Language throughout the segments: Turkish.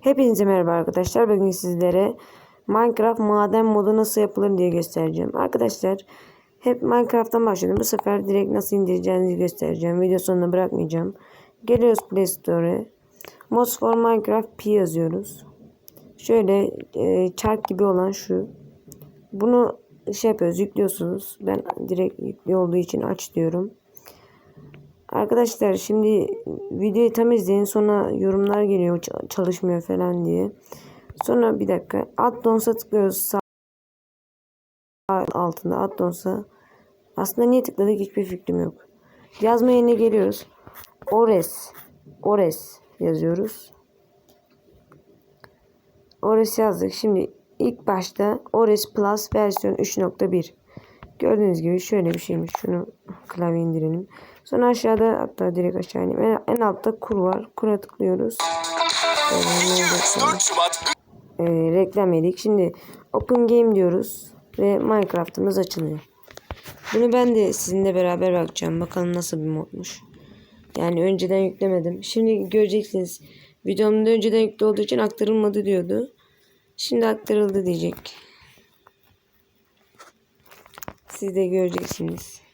Hepinize merhaba arkadaşlar. Bugün sizlere Minecraft maden modu nasıl yapılır diye göstereceğim. Arkadaşlar hep Minecraft'tan başladım. Bu sefer direkt nasıl indireceğinizi göstereceğim. Video sonuna bırakmayacağım. Geliyoruz Play Store'a. Mods for Minecraft P yazıyoruz. Şöyle e, çark gibi olan şu. Bunu şey yapıyoruz yüklüyorsunuz. Ben direkt yüklü olduğu için aç diyorum. Arkadaşlar şimdi videoyu tam izleyin sonra yorumlar geliyor çalışmıyor falan diye. Sonra bir dakika addons'a tıklıyoruz sağ altında addons'a. Aslında niye tıkladık hiçbir fikrim yok. Yazma yerine geliyoruz. Ores. Ores yazıyoruz. Ores yazdık. Şimdi ilk başta Ores Plus versiyon 3.1. Gördüğünüz gibi şöyle bir şeymiş. Şunu klavye indirelim. Sonra aşağıda hatta direkt aşağı ineyim. En, en altta kur var. Kura tıklıyoruz. Böyle ne olacak sonra? 4 Şubat Ee, reklam yedik. Şimdi Open Game diyoruz. Ve Minecraft'ımız açılıyor. Bunu ben de sizinle beraber bakacağım. Bakalım nasıl bir modmuş. Yani önceden yüklemedim. Şimdi göreceksiniz. Videomda önceden yüklü olduğu için aktarılmadı diyordu. Şimdi aktarıldı diyecek. Siz de göreceksiniz.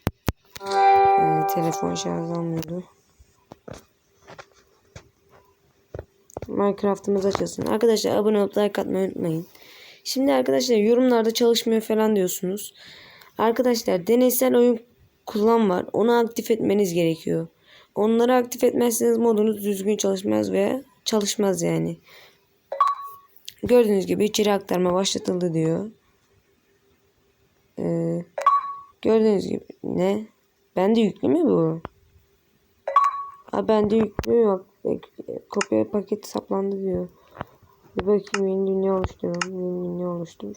Ee, telefon şarj almıyordu. Minecraft'ımız açılsın. Arkadaşlar abone olup like atmayı unutmayın. Şimdi arkadaşlar yorumlarda çalışmıyor falan diyorsunuz. Arkadaşlar deneysel oyun kullan var. Onu aktif etmeniz gerekiyor. Onları aktif etmezseniz modunuz düzgün çalışmaz veya çalışmaz yani. Gördüğünüz gibi içeri aktarma başlatıldı diyor. Ee, gördüğünüz gibi ne? Bende yüklü mü bu? Ha bende yüklü yok. Kopya paket saplandı diyor. Bir bakayım yeni dünya oluşturalım. Yeni dünya oluştur.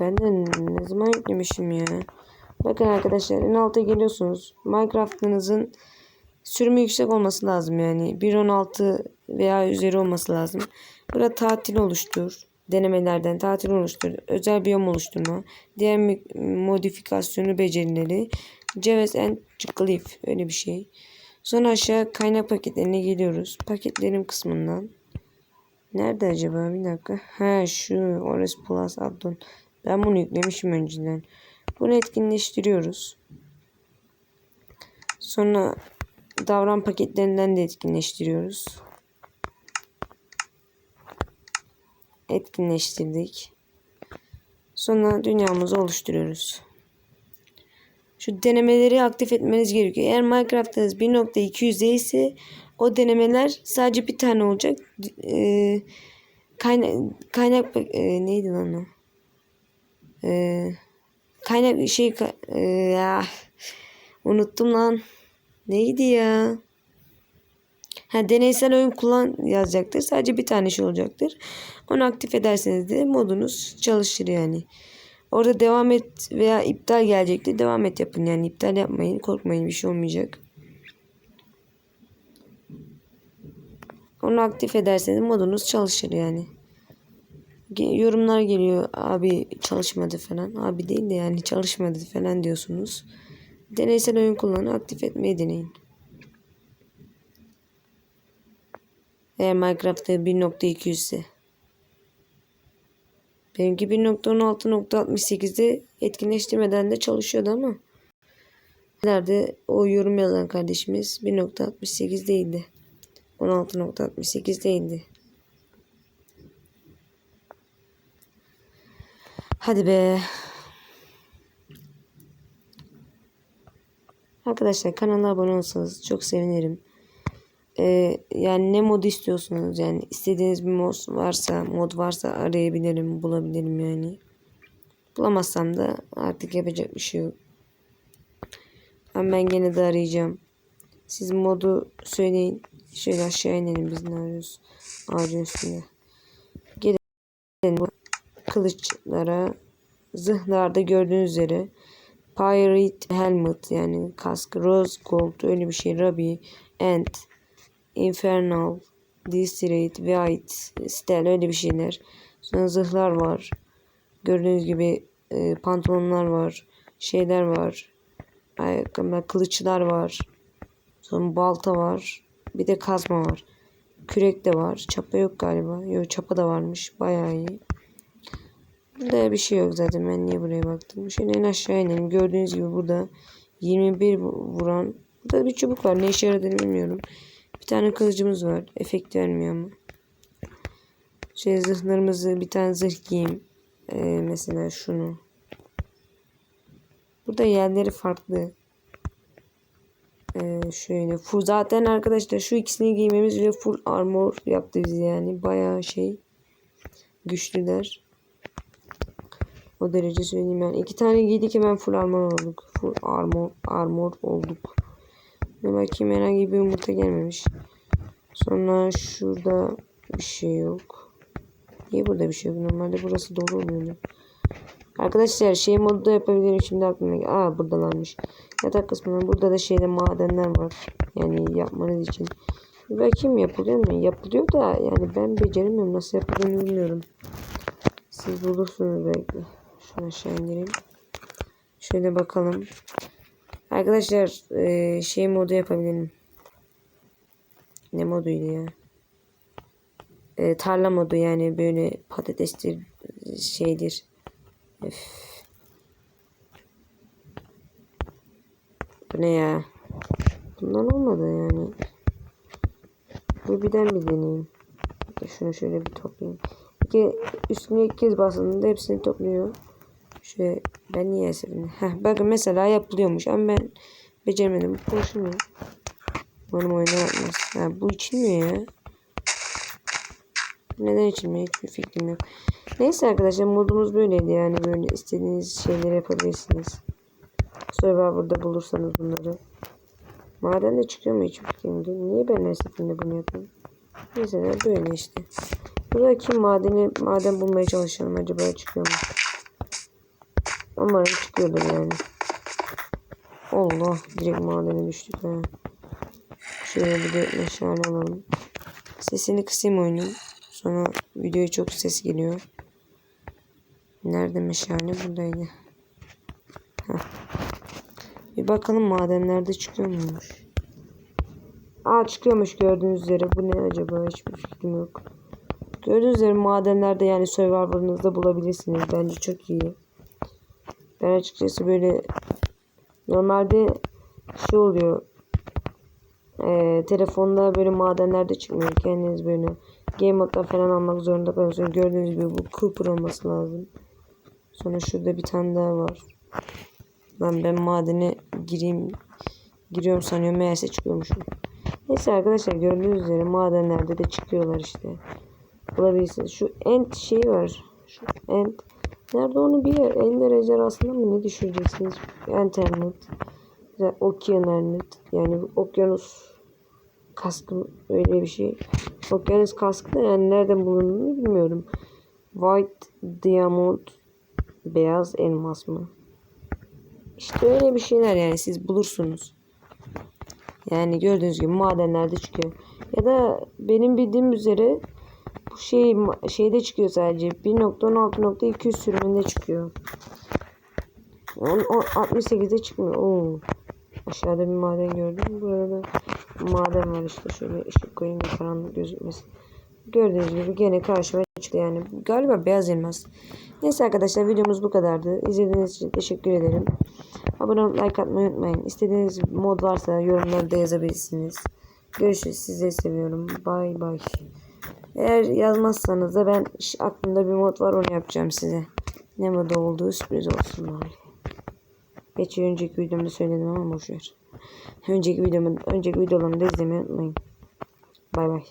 Ben de ne zaman yüklemişim ya. Bakın arkadaşlar en alta geliyorsunuz. Minecraft'ınızın sürümü yüksek olması lazım yani. 1.16 veya üzeri olması lazım. Burada tatil oluştur. Denemelerden tatil oluştur. Özel biyom oluşturma. Diğer modifikasyonu becerileri. Ceves and Glyph öyle bir şey. Sonra aşağı kaynak paketlerine geliyoruz. Paketlerim kısmından. Nerede acaba? Bir dakika. Ha şu Ores Plus addon. Ben bunu yüklemişim önceden. Bunu etkinleştiriyoruz. Sonra davran paketlerinden de etkinleştiriyoruz. Etkinleştirdik. Sonra dünyamızı oluşturuyoruz. Şu denemeleri aktif etmeniz gerekiyor. Eğer Minecraft'ınız 1.200 ise o denemeler sadece bir tane olacak. Ee, kaynak kaynak e, neydi lan o? Ee, kaynak şey e, ya, unuttum lan. Neydi ya? Ha, deneysel oyun kullan yazacaktır. Sadece bir tane şey olacaktır. Onu aktif ederseniz de modunuz çalışır yani. Orada devam et veya iptal gelecekti. Devam et yapın yani. iptal yapmayın. Korkmayın bir şey olmayacak. Onu aktif ederseniz modunuz çalışır yani. Yorumlar geliyor. Abi çalışmadı falan. Abi değil de yani çalışmadı falan diyorsunuz. Deneysel oyun kullanın. Aktif etmeyi deneyin. Eğer Minecraft'ta 1.200 ise. Benimki 1.16.68'de etkinleştirmeden de çalışıyordu ama. Nerede o yorum yazan kardeşimiz 1.68 değildi. 16.68 değildi. Hadi be. Arkadaşlar kanala abone olsanız çok sevinirim. Ee, yani ne mod istiyorsunuz yani istediğiniz bir mod varsa mod varsa arayabilirim bulabilirim yani. Bulamazsam da artık yapacak bir şey yok. Ama ben gene de arayacağım. Siz modu söyleyin. Şöyle aşağı inelim biz ne arıyoruz. Ağacın üstünde. Gelin bu kılıçlara zırhlarda gördüğünüz üzere Pirate Helmet yani kask, Rose Gold öyle bir şey, Ruby, Ant, Infernal, Desperate, White, Steel öyle bir şeyler. Sonra zırhlar var. Gördüğünüz gibi e, pantolonlar var. Şeyler var. Ayakkabılar, kılıçlar var. Sonra balta var. Bir de kazma var. Kürek de var. Çapa yok galiba. Yok çapa da varmış. Bayağı iyi. Burada bir şey yok zaten. Ben niye buraya baktım? Şöyle en aşağı inelim. Gördüğünüz gibi burada 21 vuran. Burada bir çubuk var. Ne işe yaradığını bilmiyorum. Bir tane kılıcımız var. Efekt vermiyor ama. Şey zırhlarımızı bir tane zırh giyeyim. Ee, mesela şunu. Burada yerleri farklı. Ee, şöyle full zaten arkadaşlar şu ikisini giymemiz bile full armor yaptı bizi yani bayağı şey güçlüler. O derece söyleyeyim yani. iki tane giydik hemen full armor olduk. Full armor armor olduk. Ne bakayım herhangi bir yumurta gelmemiş. Sonra şurada bir şey yok. Niye burada bir şey yok? Normalde burası dolu oluyordu. Arkadaşlar şey modda yapabilirim şimdi aklıma. Aa buradalarmış. Yatak kısmında burada da şeyde madenler var. Yani yapmanız için. Bir bakayım yapılıyor mu? Yapılıyor da yani ben beceremiyorum. Nasıl yapıldığını bilmiyorum. Siz bulursunuz belki. Şunu aşağı indireyim. Şöyle bakalım. Arkadaşlar e, şey modu yapabilirim. Ne moduydu ya? E, tarla modu yani böyle patatestir şeydir. Öf. Bu ne ya? Bundan olmadı yani. Bu birden bir deneyeyim. Şunu şöyle bir toplayayım. İki, üstüne iki kez bastığında hepsini topluyor. Şöyle ben niye esirdim? Heh, bakın mesela yapılıyormuş ama ben beceremedim. Bu konuşmuyor. Benim oyuna yapmaz. Ha, bu içilmiyor ya. Neden içilmiyor hiçbir fikrim yok. Neyse arkadaşlar modumuz böyleydi yani böyle istediğiniz şeyleri yapabilirsiniz. Survivor'da bulursanız bunları. Maden de çıkıyor mu hiç fikrim yok. Niye ben seferinde bunu yapıyorum? Mesela böyle işte. Buradaki madeni maden bulmaya çalışalım acaba çıkıyor mu? Umarım çıkıyordur yani. Allah direkt madene düştük ha. Şöyle bir de meşale alalım. Sesini kısayım oyunun. Sonra videoya çok ses geliyor. Nerede meşale? Buradaydı. Heh. Bir bakalım madenlerde çıkıyor muymuş? Aa çıkıyormuş gördüğünüz üzere. Bu ne acaba? Hiçbir fikrim yok. Gördüğünüz üzere madenlerde yani Survivor'ınızda bulabilirsiniz. Bence çok iyi. Ben açıkçası böyle normalde şey oluyor. E, telefonda böyle madenlerde çıkmıyor. Kendiniz böyle game modda falan almak zorunda kalıyorsunuz. Gördüğünüz gibi bu Cooper olması lazım. Sonra şurada bir tane daha var. Lan ben madene gireyim. Giriyorum sanıyorum meğerse çıkıyormuşum. Neyse arkadaşlar gördüğünüz üzere madenlerde de çıkıyorlar işte. Bulabilirsiniz. Şu end şeyi var. Şu end. Nerede onu bir yer. Ender ejderhasında mı ne düşüreceksiniz? Internet. Okyanernet. Yani okyanus kaskı öyle bir şey. Okyanus kaskı da yani nereden bulunduğunu bilmiyorum. White Diamond beyaz elmas mı? İşte öyle bir şeyler yani siz bulursunuz. Yani gördüğünüz gibi madenlerde çıkıyor. Ya da benim bildiğim üzere şey şeyde çıkıyor sadece. 1.16.200 sürümünde çıkıyor. 68'de çıkmıyor. Oo. Aşağıda bir maden gördüm. Burada maden var işte. Şöyle ışık koyayım da karanlık gözükmesin. Gördüğünüz gibi gene karşıma çıktı yani. Galiba beyaz elmas. Neyse arkadaşlar videomuz bu kadardı. İzlediğiniz için teşekkür ederim. Abone olup like atmayı unutmayın. İstediğiniz mod varsa yorumlarda yazabilirsiniz. Görüşürüz. Sizleri seviyorum. Bay bay. Eğer yazmazsanız da ben aklımda bir mod var onu yapacağım size. Ne modu olduğu sürpriz olsun bari. Geçen önceki videomda söyledim ama boşver. Önceki videomu, önceki videolarımı da izlemeyi unutmayın. Bay bay.